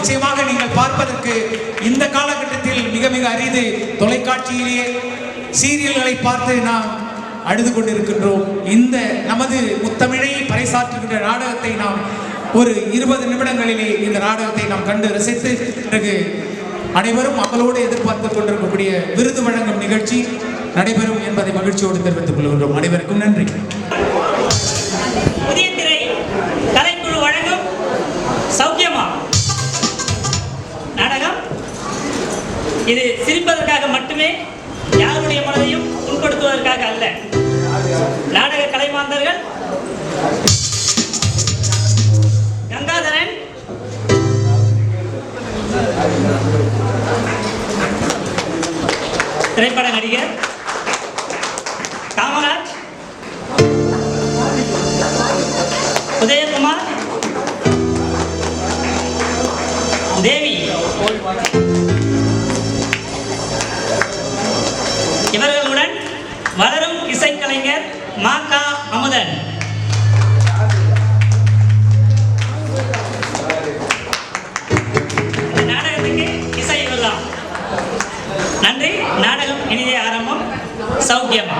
நிச்சயமாக நீங்கள் பார்ப்பதற்கு இந்த காலகட்டத்தில் மிக மிக அரிது. தொலைக்காட்சியிலேயே சீரியல்களை பார்த்து நாம் அழுது கொண்டிருக்கின்றோம். இந்த நமது முத்தமிழை பறைசாற்றுகின்ற நாடகத்தை நாம் ஒரு இருபது நிமிடங்களிலே இந்த நாடகத்தை நாம் கண்டு ரசித்து பிறகு அனைவரும் மக்களோடு எதிர்பார்த்து கொண்டிருக்கக்கூடிய விருது வழங்கும் நிகழ்ச்சி நடைபெறும் என்பதை மகிழ்ச்சியோடு தெரிவித்துக் கொள்கின்றோம். அனைவருக்கும் நன்றி. இது சிரிப்பதற்காக மட்டுமே யாருடைய மனதையும் புண்படுத்துவதற்காக அல்ல. நாடக கலைமாந்தர்கள் கங்காதரன் திரைப்பட நடிகர் காமராஜ் மாக்கா அமுதன் இந்த நாடகத்துக்கு இசை இவர்தான். நன்றி. நாடகம் இனிதே ஆரம்பம். சௌக்கியமா.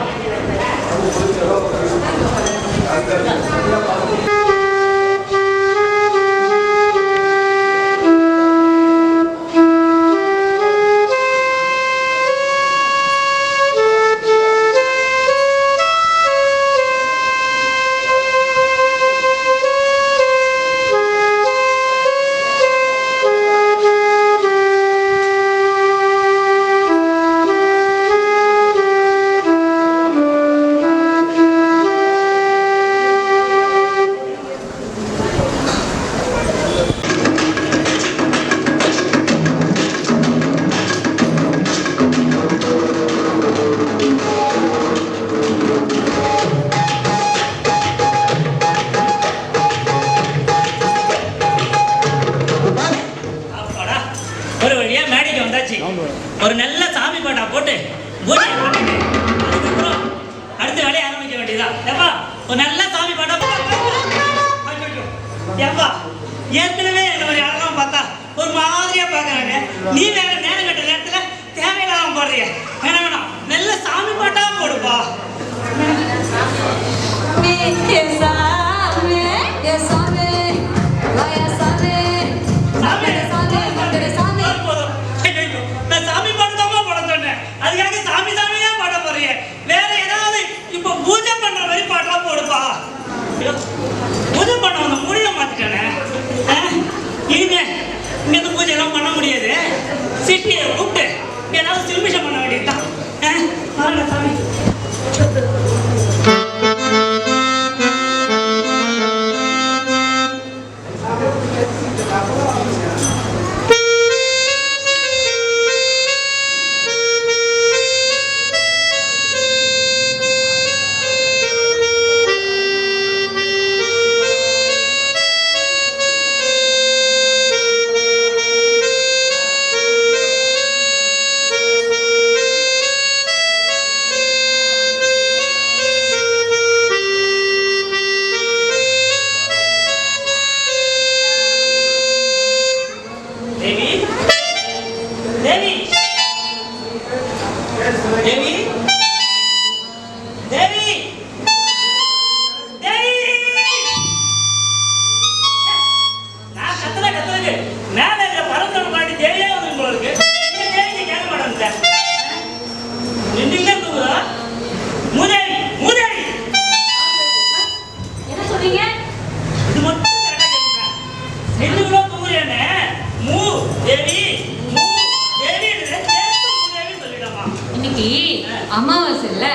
அமாவாசை இல்ல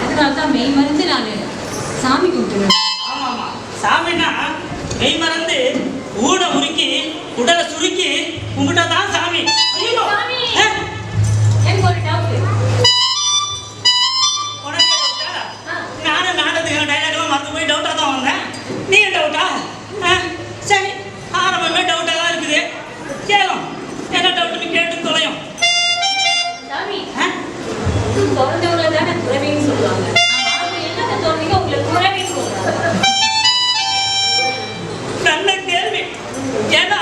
அதனால தான் மெய் மருந்து நான் சாமி கும்பிட்டுருவேன். ஆமா ஆமா சாமின்னா மெய் மறந்து ஊட உருக்கி உடலை சுருக்கி கும்பிட்டா தான் சாமி? எனக்கு ஒரு டவுட் உனக்கே டவுட்டா நானும் நாடகத்துக்கு டைலாக்லாம் மறந்து போய் டவுட்டா தான் வந்தேன். நீ டவுட்டா பிறந்தவங்களை தானே துறவின்னு சொல்லுவாங்க. ஆமா என்னத்தை உங்களை துறவின்னு சொல்றாங்க. நல்ல கேள்வி. ஏன்னா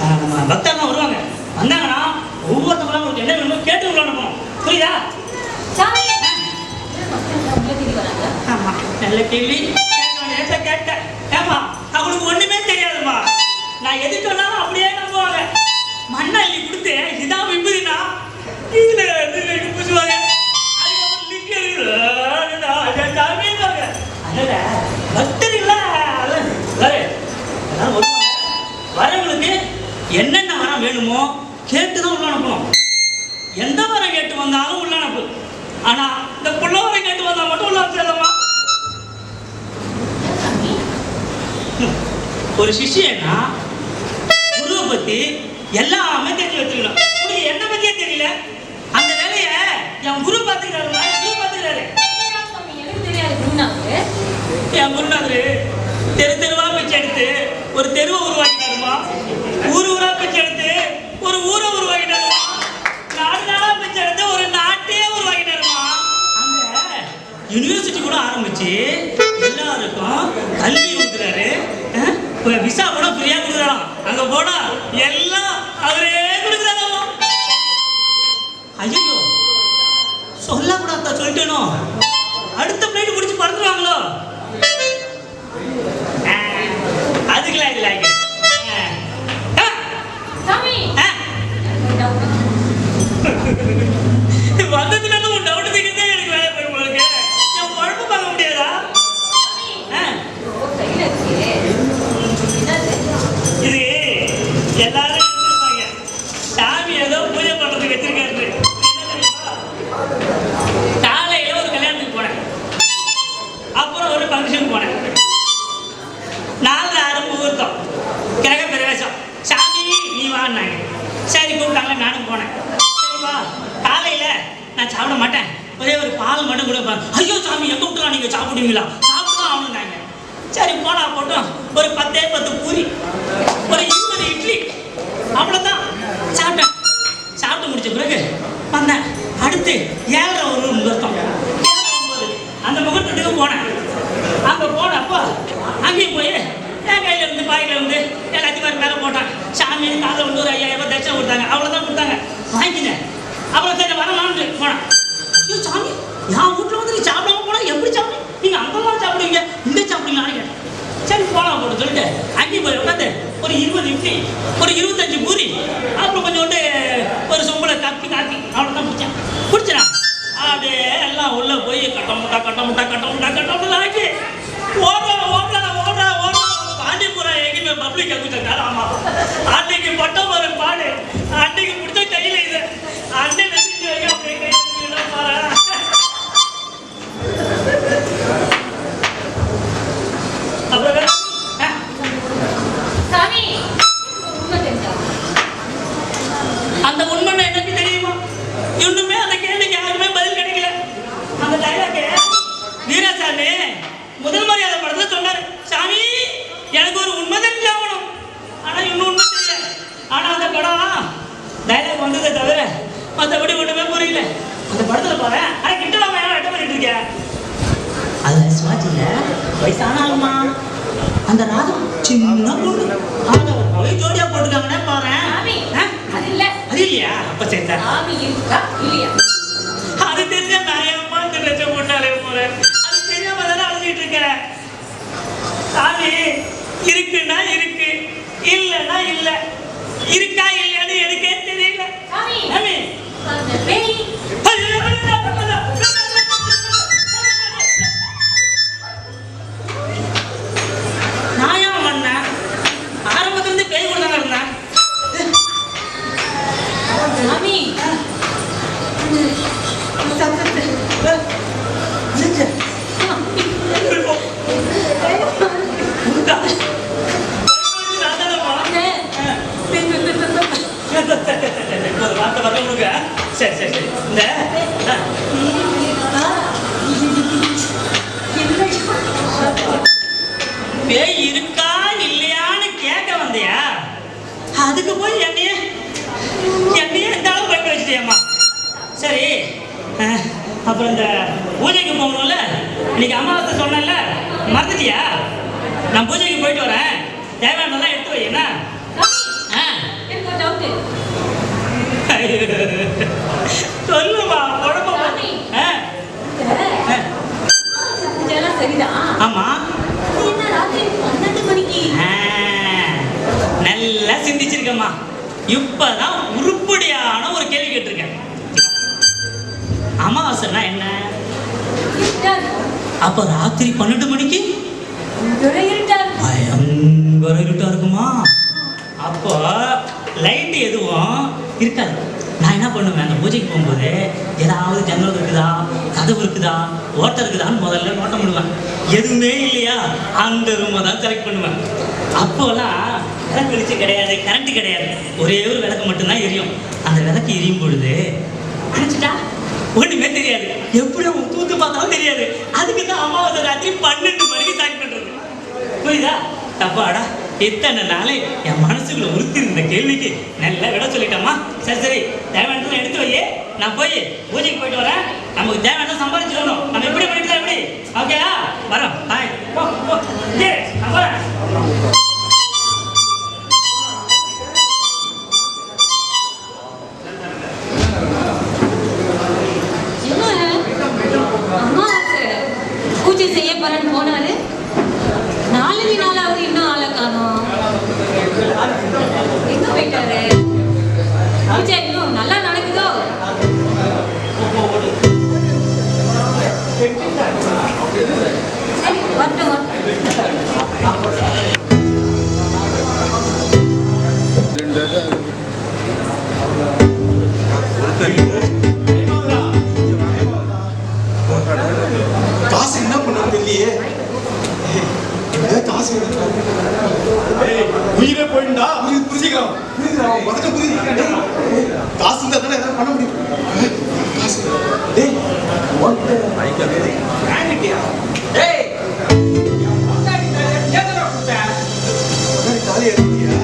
நம்ம பக்தர்லாம் வருவாங்க. வந்தாங்கன்னா ஒவ்வொருத்தவங்களும் உங்களுக்கு என்ன வேணுமோ கேட்டு அனுப்பணும். புரியுதா? ஆமா. நல்ல கேள்வி. கேட்க கேட்டேன் ஏமா அவங்களுக்கு ஒண்ணுமே தெரியாதுமா நான் எது சொன்னாலும் அப்படியே நம்புவாங்க. மண்ணை அள்ளி கொடுத்து இதான் விபதினா இதுல பூசுவாங்க. அதனால பக்தர் இல்ல அதான் பாரு, எல்லாரும் வருவாங்க. வரவங்களுக்கு என்னென்ன வரம் வேணுமோ கேட்டு தான் உள்ள அனுப்பணும் எந்த வரம் கேட்டு வந்தாலும் உள்ள அனுப்பு ஆனா இந்த புள்ள வரம் கேட்டு வந்தா மட்டும் உள்ள அனுப்பிச்சிடலாமா ஒரு சிஷியனா குருவை பத்தி எல்லாமே தெரிஞ்சு வச்சுக்கணும். உனக்கு என்ன பத்தியே தெரியல? அந்த வேலைய என் குரு பார்த்துக்கிறாரு குரு பார்த்துக்கிறாரு தெரியாது என் குருநாதரு தெரு தெருவா பிச்சை எடுத்து ஒரு தெருவை உருவாக்கி கூட எல்லாருக்கும் கல்வி கொடுக்குறாரு விசா கூட ஃப்ரீயா கொடுக்குறாராம் அங்க போனா எல்லாம் போனேன் ஐயோ சாமி என் வீட்டில் வந்து நீ சாப்பிடாம போனா எப்படி சாமி? நீங்கள் மாதிரி சாப்பிடுவீங்க. இந்த சாப்பிடுவீங்களான்னு கேட்டேன். சரி போகலாம் போட்டு சொல்லிட்டு அங்கே போய் உட்காந்து ஒரு இருபது இட்லி ஒரு இருபத்தஞ்சு பூரி அப்புறம் கொஞ்சோண்டு ஒரு சொம்புல காப்பி காப்பி அவ்வளோதான் பிடிச்சேன் பிடிச்சா அப்படியே எல்லாம் உள்ளே போய் கட்ட முட்டா கட்ட முட்டா கட்ட முட்டா கட்ட முட்டா ஆக்கி ஓடுறா ஓடுறா ஓடுறா ஓடுறா பாண்டிபுரம் எங்கேயுமே பப்ளிக் அகுச்சாங்க ஆமா. அன்னைக்கு பட்டம் ஒரு பாடு அன்னைக்கு பிடிச்ச கையில இது அன்னை நெஞ்சு வைக்க அப்படியே கை வச்சுக்கிட்டு பாரு அப்புறம் வேற? ஆ, சாமி உண்மை தெரிஞ்சா அந்த உண்மை எனக்கு தெரியுமா இன்னுமே அந்த கேள்விக்கு யாருமே பதில் கிடைக்கல அந்த டைலாக் வீராசாமி முதல் மரியாதை படத்துல சொன்னாரு சாமி எனக்கு ஒரு உண்மை தெரிஞ்சாகணும் ஆனா இன்னும் உண்மை தெரியல. ஆனா அந்த படம் டைலாக் வந்ததே தவிர மற்றபடி ஒண்ணுமே புரியல. அந்த படத்துல பாரு ஆனா கிட்ட நம்ம ஏன் வெட்ட பண்ணிட்டு இருக்க அது சுவாச்சில வயசான ஆளுமா அந்த ராதம் சின்ன பொண்ணு. போய் ஜோடியா போட்டுருக்காங்கன்னே பாரு. அது இல்ல. அது இல்லையா? அப்ப சரி சார் இல்லையா? அது சாமி இருக்குன்னா இருக்கு இல்லைன்னா இல்ல. இருக்கா இப்பதான் உருப்படியான ஒரு கேள்வி கேட்டிருக்கேன். அமாவாசைன்னா என்ன? அப்ப ராத்திரி பன்னெண்டு மணிக்கு? பயங்கர இருட்டா இருக்குமா? அப்போ லைட் எதுவும் இருக்காது. நான் என்ன பண்ணுவேன்? அந்த பூஜைக்கு போகும்போது ஏதாவது ஜன்னல் இருக்குதா? கதவு இருக்குதா? ஓட்டை இருக்குதான்னு முதல்ல நோட்டம் பண்ணுவேன் எதுவுமே இல்லையா? அந்த ரூமை தான் செலக்ட் பண்ணுவேன். அப்போலாம் விளக்கு வெளிச்சம் கிடையாது கரண்ட் கிடையாது. ஒரே ஒரு விளக்கு மட்டும்தான் எரியும். அந்த விளக்கு எரியும் பொழுது அணைச்சிட்டா? ஒண்ணுமே தெரியாது. எப்படி அவங்க தூத்து பார்த்தாலும் தெரியாது. அதுக்கு தான் அமாவாசை ராத்திரி பன்னெண்டு மணிக்கு ஸ்டார்ட் பண்றது. புரியுதா? தப்பாடா எத்தனை நாளே என் மனசுக்குள்ள உறுத்தி இருந்த கேள்விக்கு நல்லா விட சொல்லிட்டேம்மா. சரி சரி தேவையானதை எடுத்து வையே. நான் போய் பூஜைக்கு போயிட்டு வரேன். நமக்கு தேவையான சம்பாதிச்சு நம்ம எப்படி பண்ணிட்டு எப்படி? ஓகேயா வரோம் பாய் போ போ. நல்லா நடக்குதோ? சரி வரட்டும் வரட்டும் காசு என்ன பண்ண தெரியலையே காசு உயிரே புரிஞ்சுக்கலாம் புரியுதுடா அவன் முதல்ல எடுத்தியா?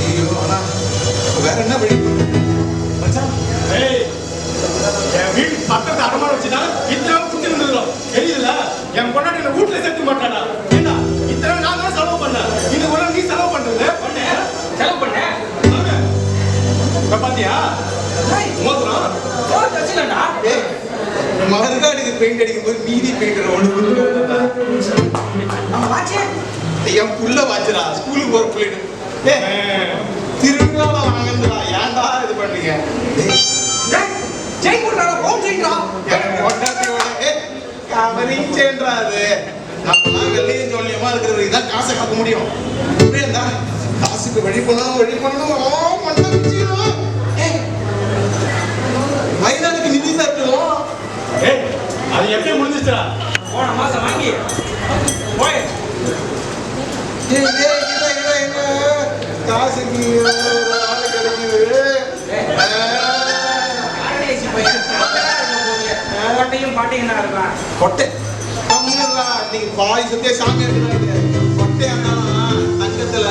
ஐயோ ஆனா வேற என்ன என் வீட்டு பக்கத்து அடமான வச்சுட்டா இத்தனை குத்தி இருந்ததும் தெரியுதுல என் என்ன வீட்டுல சேர்த்து மாட்டாடா மறுகாடுக்கு பெயிண்ட் அடிக்கும் போது மீதி பெயிண்டர் ஒன்று என் புள்ள வாச்சுடா. ஸ்கூலுக்கு போற பிள்ளைடு ஏய், திருவிழால வாங்கன்றா ஏன்டா இது பண்றீங்க? செயின்டா அது. நம்மலாம் வெள்ளையும் ஜோலியமா இருக்கிறவங்க தான் காசை காக்க முடியும். புரியுதா? காசுக்கு வழி பண்ணணும் வழி பண்ணணும். அது எப்படி முடிஞ்சிச்சுடா? போன மாசம் வாங்கி. போய். காசுக்கு தங்கத்துல.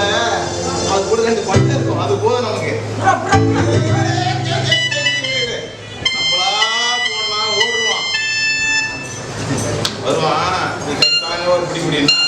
அது கூட ரெண்டு பட்டை இருக்கும். அது போதும் நமக்கு. கை தாங்க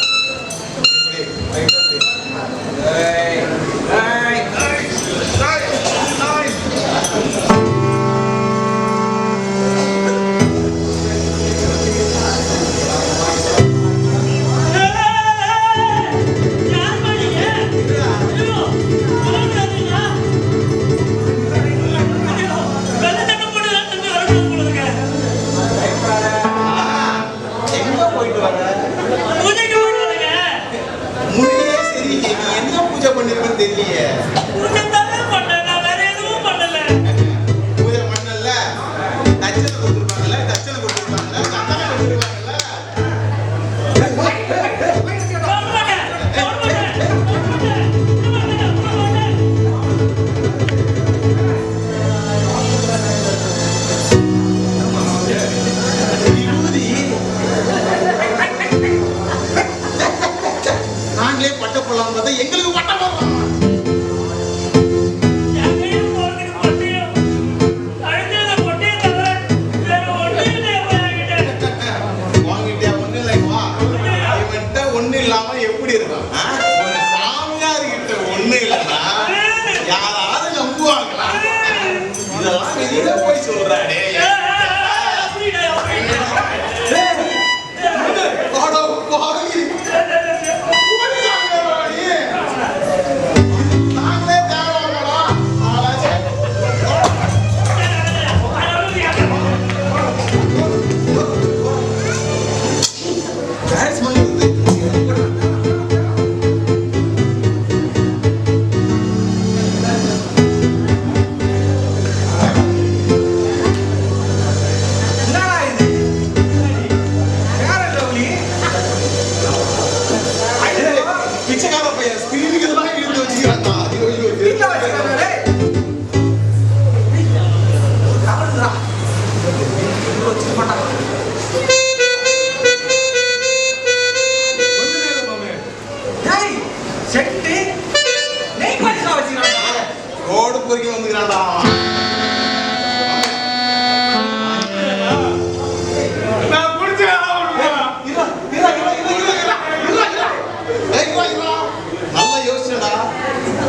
¡Gracias!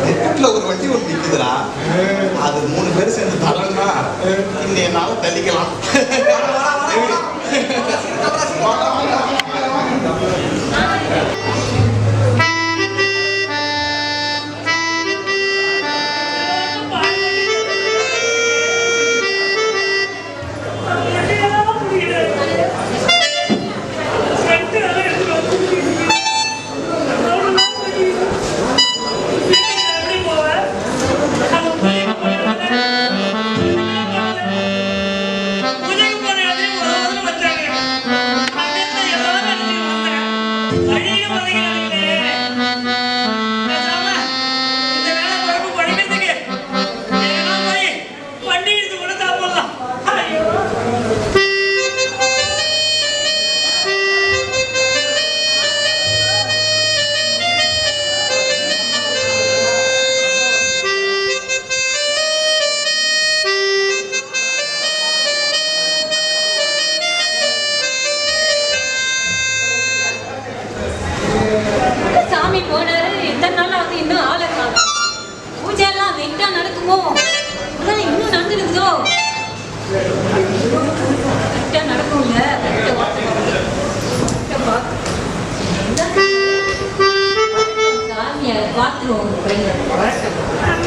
வீட்டுல ஒரு வண்டி ஒன்று நிக்குதுடா. அது மூணு பேர் சேர்ந்து இன்னும் என்னால தள்ளிக்கலாம். பார்த்துருவோம் சாமி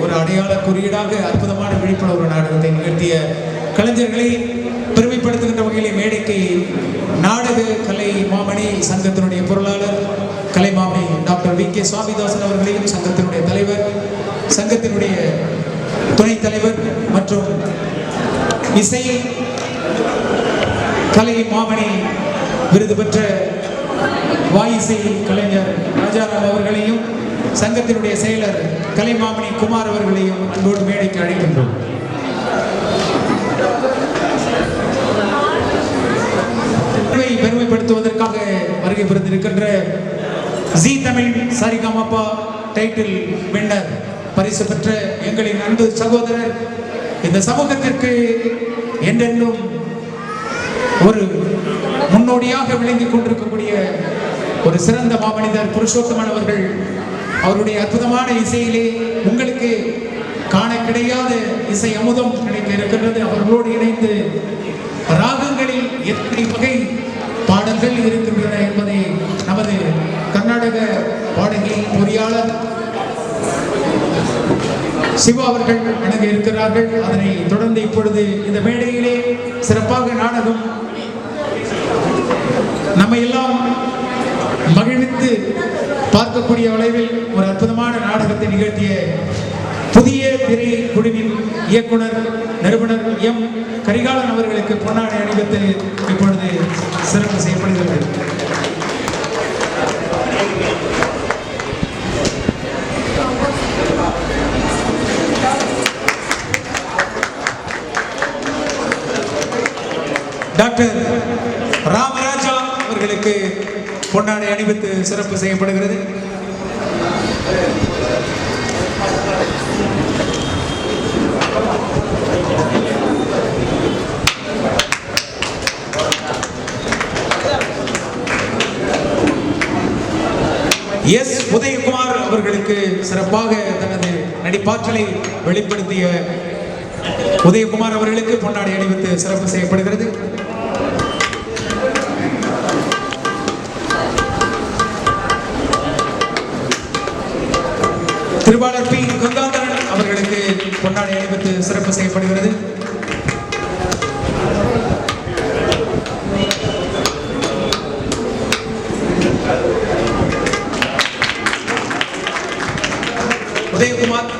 ஒரு அடையாள குறியீடாக அற்புதமான விழிப்புணர்வு நாடகத்தை நிகழ்த்திய கலைஞர்களை பெருமைப்படுத்துகின்ற வகையிலே மேடைக்கு நாடக கலை மாமணி சங்கத்தினுடைய பொருளாளர் கலைமாமணி டாக்டர் வி கே சுவாமிதாசன் அவர்களையும் சங்கத்தினுடைய தலைவர் சங்கத்தினுடைய துணைத் தலைவர் மற்றும் இசை கலை மாமணி விருது பெற்ற வாயிசை கலைஞர் ராஜாராம் அவர்களையும் சங்கத்தினுடைய செயலர் கலைமாமணி குமார் அவர்களையும் அன்போடு மேடைக்கு அழைக்கின்றோம். பெருமைப்படுத்துவதற்காக வருகை புரிந்திருக்கின்ற Zee Tamil Sarigamapa title winner பரிசு பெற்ற எங்களின் அன்பு சகோதரர் இந்த சமூகத்திற்கு என்றென்றும் ஒரு முன்னோடியாக விளங்கிக் கொண்டிருக்கக்கூடிய ஒரு சிறந்த மாமனிதர் புருஷோத்தமன் அவர்கள் அவருடைய அற்புதமான இசையிலே உங்களுக்கு காண கிடையாத இசை அமுதம் கிடைக்க இருக்கின்றது. அவர்களோடு இணைந்து ராகங்களில் எத்தனை வகை பாடல்கள் இருக்கின்றன என்பதை நமது கர்நாடக பாடகி பொறியாளர் சிவா அவர்கள் அணுக இருக்கிறார்கள். அதனை தொடர்ந்து இப்பொழுது இந்த மேடையிலே சிறப்பாக நாடகம் நம்ம எல்லாம் மகிழ்வித்து பார்க்கக்கூடிய வளைவில் ஒரு அற்புதமான நாடகத்தை நிகழ்த்திய புதிய திரை குழுவின் இயக்குனர் நிறுவனர் எம். கரிகாலன் அவர்களுக்கு பொன்னாடை அணிவித்து இப்பொழுது சிறப்பு செய்யப்படுகிறது. டாக்டர் ராமராஜா அவர்களுக்கு பொன்னாடை அணிவித்து சிறப்பு செய்யப்படுகிறது. எஸ். உதயகுமார் அவர்களுக்கு சிறப்பாக தனது நடிப்பாற்றலை வெளிப்படுத்திய உதயகுமார் அவர்களுக்கு பொன்னாடை அணிவித்து சிறப்பு செய்யப்படுகிறது. பொன்னாடை அணிவித்து சிறப்பு செய்யப்படுகிறது. உதயகுமார்.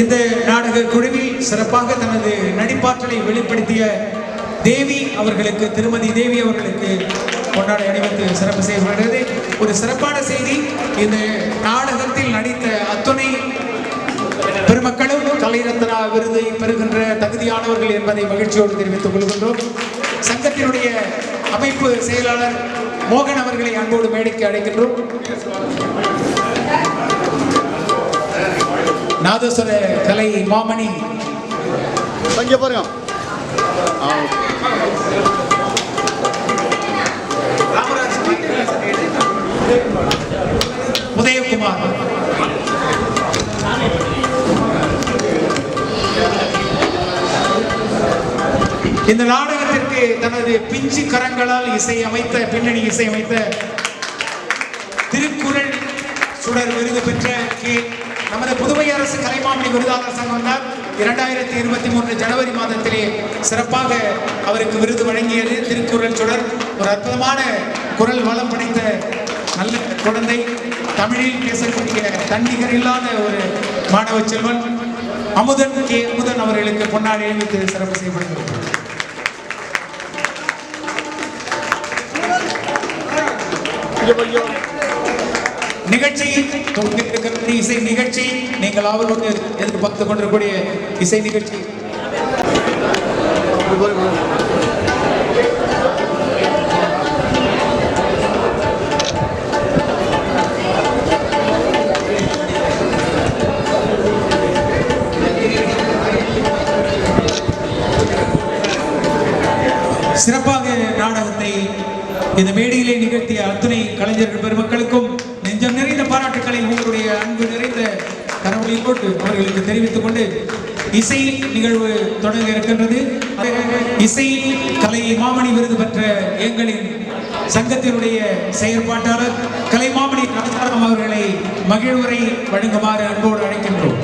இந்த நாடக குழுவில் சிறப்பாக தனது நடிப்பாற்றலை வெளிப்படுத்திய தேவி அவர்களுக்கு திருமதி தேவி அவர்களுக்கு கொண்டாட அணிவித்து சிறப்பு செய்யப்படுகிறது. ஒரு சிறப்பான செய்தி. இந்த நாடகத்தில் நடித்த அத்துணை பெருமக்களும் கலைரத்னா விருதை பெறுகின்ற தகுதியானவர்கள் என்பதை மகிழ்ச்சியோடு தெரிவித்துக் கொள்கின்றோம். சங்கத்தினுடைய அமைப்பு செயலாளர் மோகன் அவர்களை அன்போடு மேடைக்கு அழைக்கின்றோம். நாதஸ்வர கலை மாமணி. பாருங்க. உதயகுமார். இந்த நாடகத்திற்கு தனது பிஞ்சு கரங்களால் இசை அமைத்த பின்னணி இசை அமைத்த திருக்குறள் சுடர் விருது பெற்ற கே. நமது புதுவை அரசு கலைமாமணி விருதாளர் சங்கம் தான் இரண்டாயிரத்தி இருபத்தி மூன்று ஜனவரி மாதத்திலே சிறப்பாக அவருக்கு விருது வழங்கியது. திருக்குறள் சுடர் ஒரு அற்புதமான குரல் வளம் படைத்த நல்ல குழந்தை தமிழில் பேசக்கூடிய தன்னிகர் இல்லாத ஒரு மாணவ செல்வன் அமுதன் கே. அமுதன் அவர்களுக்கு பொன்னாடி சிறப்பு செய்யப்படுகிறது இங்க நிகழ்ச்சியில் இசை நிகழ்ச்சி நீங்கள் அவரோடு எதிர்பார்த்து கொண்டிருக்கக்கூடிய இசை நிகழ்ச்சி. சிறப்பாக நாடகத்தை இந்த மேடையிலே நிகழ்த்திய அத்துணை கலைஞர்கள் பெருமக்களுக்கும் நெஞ்சம் நிறைந்த பாராட்டுக்களை உங்களுடைய அன்பு நிறைந்த கரவொலியில் போட்டு அவர்களுக்கு தெரிவித்துக் கொண்டு இசை நிகழ்வு தொடங்க இருக்கின்றது. இசை கலை மாமணி விருது பெற்ற எங்களின் சங்கத்தினுடைய செயற்பாட்டாளர் கலைமாமணி ராஜாராம் அவர்களை மகிழ்வுரை வழங்குமாறு அன்போடு அழைக்கின்றோம்.